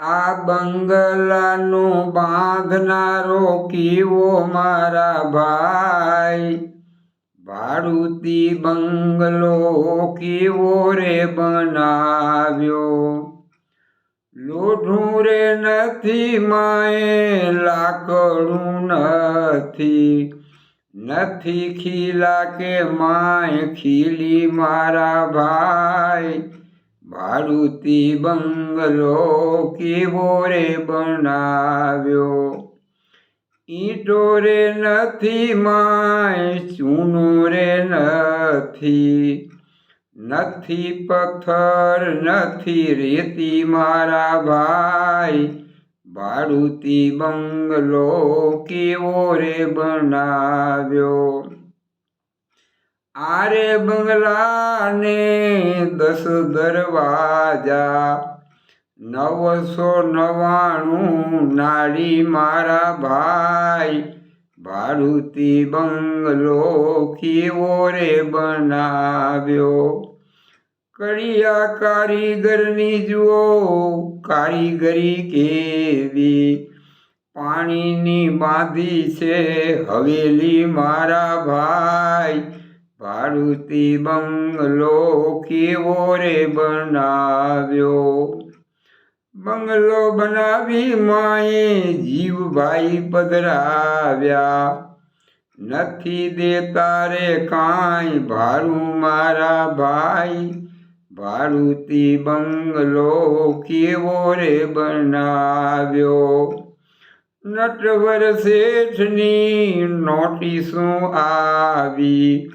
આ બંગલાનું બાંધનારો કીવો મારા ભાઈ. ભાડુતી બંગલો કેવો રે બનાવ્યો. લોઢું રે નથી, માએ લાકડું નથી. નથી ખીલા કે માય ખીલી મારા ભાઈ. ભાડુતી બંગલો કેવો રે બનાવ્યો? ઈટો રે નથી, માય ચૂનો રે નથી. નથી પથ્થર, નથી રેતી મારા ભાઈ. ભાડુતી બંગલો કેવો રે બનાવ્યો? આરે બંગલાને દસ દરવાજા, નવસો નવાણું નાડી મારા ભાઈ ભારુતી બંગલો કેવો રે બનાવ્યો? કડિયા કારીગરની જુઓ, કારીગરી કેવી? પાણીની બાંધી છે હવેલી મારા ભાઈ ભાડુતી બંગલો કેવો રે બનાવ્યો? બંગલો બનાવી માએ જીવભાઈ પધરાવ્યા. નથી દેતા રે કાંઈ, ભારું મારા ભાઈ. ભારુતી બંગલો કેવો રે બનાવ્યો? નટવર શેઠની નોટિસો આવી.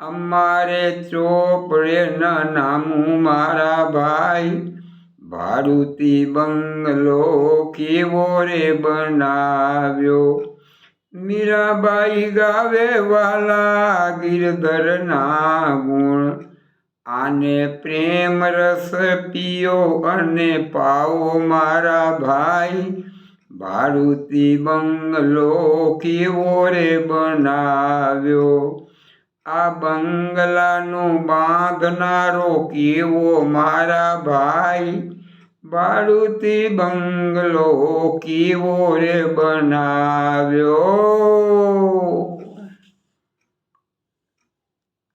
અમારે ચોપડે નામું મારા ભાઈ ભાડુતી બંગલો કેવો રે બનાવ્યો? મીરાબાઈ ગાવે વાલા ગિરધરના ગુણ, આને પ્રેમ રસ પીઓ અને પાવો મારા ભાઈ ભાડુતી બંગલો કેવો રે બનાવ્યો? આ બંગલાનું બાંધનારો કેવો મારા ભાઈ? ભાડુતી બંગલો કેવો રે બનાવ્યો?